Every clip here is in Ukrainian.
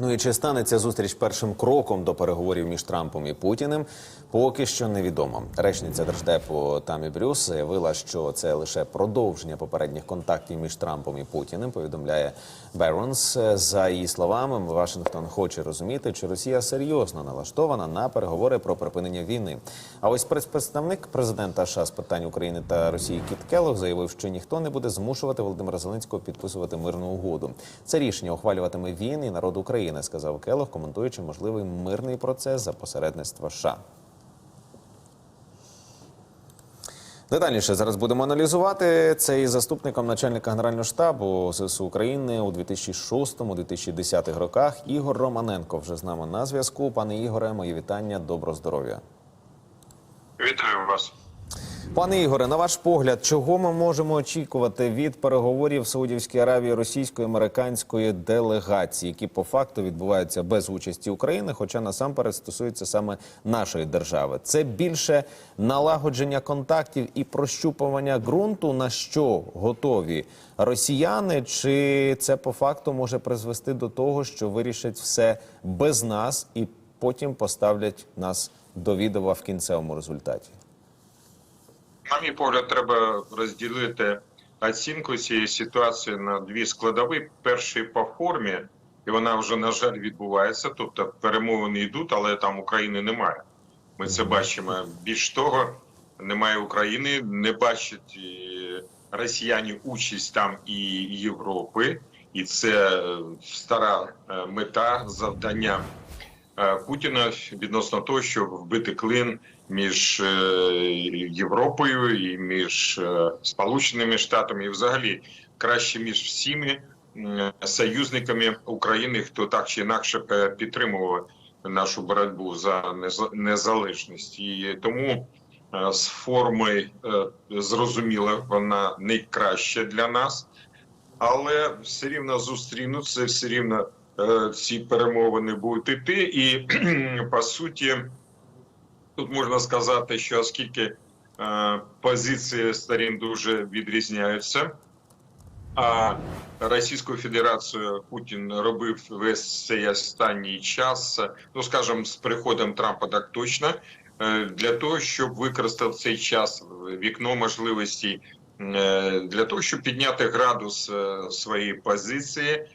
Ну і чи стане ця зустріч першим кроком до переговорів між Трампом і Путіним? Поки що невідомо. Речниця держдепу Тамі Брюс заявила, що це лише продовження попередніх контактів між Трампом і Путіним. Повідомляє Беронс. За її словами, Вашингтон хоче розуміти, чи Росія серйозно налаштована на переговори про припинення війни. А ось представник президента США з питань України та Росії Кіт Келлог заявив, що ніхто не буде змушувати Володимира Зеленського підписувати мирну угоду. Це рішення ухвалюватиме він і народ України, сказав Келлог, коментуючи можливий мирний процес за посередництва США. Детальніше зараз будемо аналізувати це із заступником начальника генерального штабу ССУ України у 2006-2010 роках. Ігор Романенко вже з нами на зв'язку. Пане Ігоре, мої вітання, добро здоров'я. Вітаю вас. Пане Ігоре, на ваш погляд, чого ми можемо очікувати від переговорів Саудівської Аравії російської американської делегації, які по факту відбуваються без участі України, хоча насамперед стосуються саме нашої держави? Це більше налагодження контактів і прощупування ґрунту, на що готові росіяни, чи це по факту може призвести до того, що вирішать все без нас і потім поставлять нас до відома в кінцевому результаті? На мій погляд, треба розділити оцінку цієї ситуації на дві складові. Перший по формі, і вона вже на жаль відбувається. Тобто перемовини йдуть, але там України немає. Ми це бачимо. Більш того, немає України, не бачать е, росіяни участь там і Європи, і це е, стара е, мета завдання Путіна відносно того, щоб вбити клин між е, Європою і між е, Сполученими Штатами, і взагалі краще між всіми союзниками України, хто так чи інакше підтримував нашу боротьбу за неза- незалежність. І тому е, з форми зрозуміло, вона найкраща для нас, але все рівно зустрінуться, все рівно ці перемовини будуть іти, і по суті. Тут можна сказати, що оскільки е, позиції сторін дуже відрізняються, а Російську Федерацію Путін робив весь цей останній час, ну скажімо, з приходом Трампа так точно, е, для того, щоб використав цей час вікно можливостей е, для того, щоб підняти градус е, своєї позиції.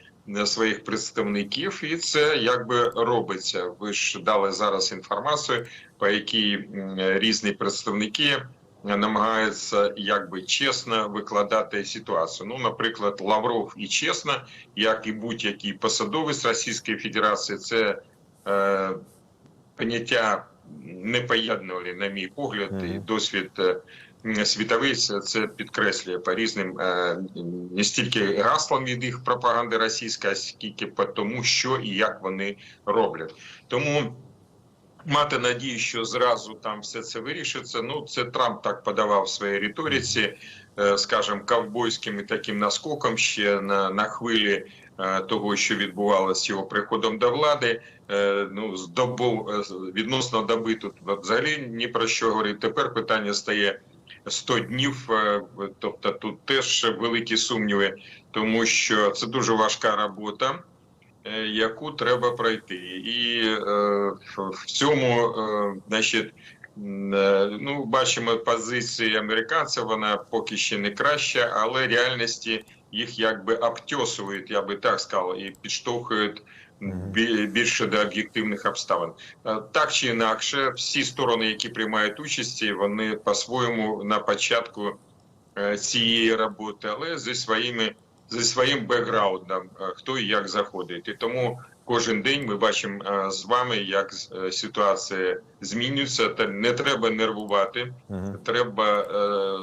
Своїх представників, і це якби робиться. Ви ж дали зараз інформацію, по якій різні представники намагаються якби чесно викладати ситуацію. Ну, наприклад, Лавров і чесно, як і будь-який посадовець Російської Федерації, це е, поняття непоєднувалі, на мій погляд, і досвід. е, Світовий це- підкреслює по різним е, не стільки гаслам від їх пропаганди російської, а скільки по тому, що і як вони роблять. Тому мати надію, що зразу там все це вирішиться. Ну це Трамп так подавав в своїй риториці, е, скажімо, ковбойським і таким наскоком ще на, на хвилі. е, Того, що відбувалося з його приходом до влади, е, ну з добу відносно доби тут взагалі ні про що говорити. Тепер питання стає 100 днів. Тобто тут теж великі сумніви, тому що це дуже важка робота яку треба пройти, і е, в- цьому, е, значить, е, ну бачимо позиції американців. Вона поки ще не краща, але реальності їх якби обтьосують, я би так сказав, і підштовхують. Більше до об'єктивних обставин Е, так чи інакше, всі сторони, які приймають участь, вони по-своєму на початку е, цієї роботи, але зі своїми зі своїм бекграундом, е, хто і як заходить. І тому кожен день ми бачимо е, з вами, як е, ситуація змінюється. Та не треба нервувати, треба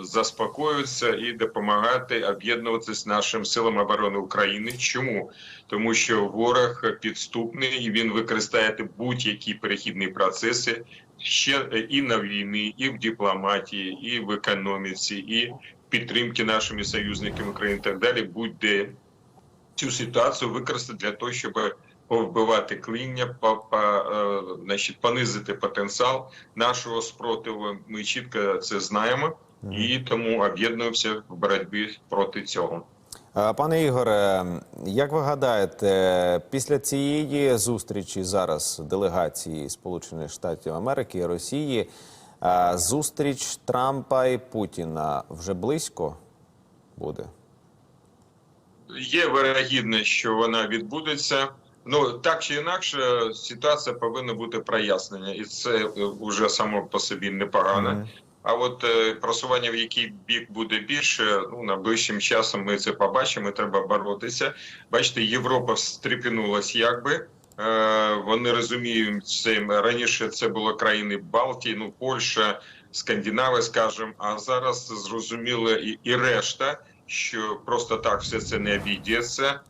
заспокоїтися і допомагати об'єднуватися нашим силам оборони України. Чому? Тому що ворог підступний і він використає будь-які перехідні процеси ще і на війні, і в дипломатії, і в економіці, і підтримки нашими союзниками України і так далі, будь-де цю ситуацію використати для того, щоб повбивати клиння, по, по, е, значить, понизити потенціал нашого спротиву. Ми чітко це знаємо і тому об'єднуємося в боротьбі проти цього. Пане Ігоре, як ви гадаєте, після цієї зустрічі зараз делегації Сполучених Штатів Америки і Росії зустріч Трампа і Путіна вже близько буде? Є вирогідність, що вона відбудеться. Ну так чи інакше, ситуація повинна бути прояснення, і це вже само по собі непогано. Мгм. А от е, просування в який бік буде більше, ну найближчим часом ми це побачимо. Треба боротися. Бачите, Європа встрепенулась, якби. Е, вони розуміють це раніше. Це було країни Балтії, ну Польща, Скандинави, скажімо, а зараз зрозуміло і, і решта, що просто так все це не обійдеться.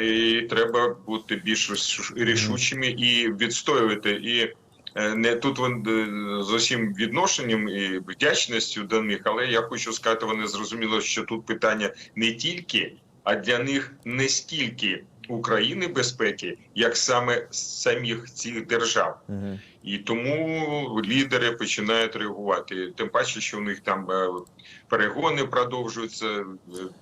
І треба бути більш рішучими і відстоювати. І е, не тут вон, е, з усім відношенням і вдячністю до них, але я хочу сказати, вони зрозуміли, що тут питання не тільки, а для них не стільки України безпеки, як саме самих цих держав. І тому лідери починають реагувати. Тим паче, що у них там е, перегони продовжуються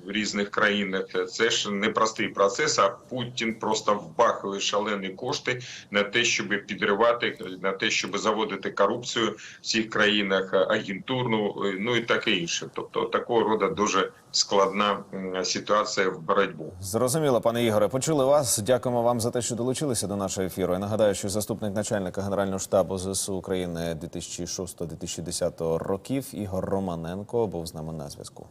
в різних країнах. Це ж непростий процес. А Путін просто вбахує шалені кошти на те, щоб підривати, на те, щоб заводити корупцію в цих країнах, агентурну, е, ну і таке інше. Тобто такого роду дуже складна ситуація в боротьбу. Зрозуміло, пане Ігоре. Почули вас. Дякуємо вам за те, що долучилися до нашого ефіру. Я нагадаю, що заступник начальника Генерального штабу ЗСУ України 2006-2010 років Ігор Романенко був з нами на зв'язку.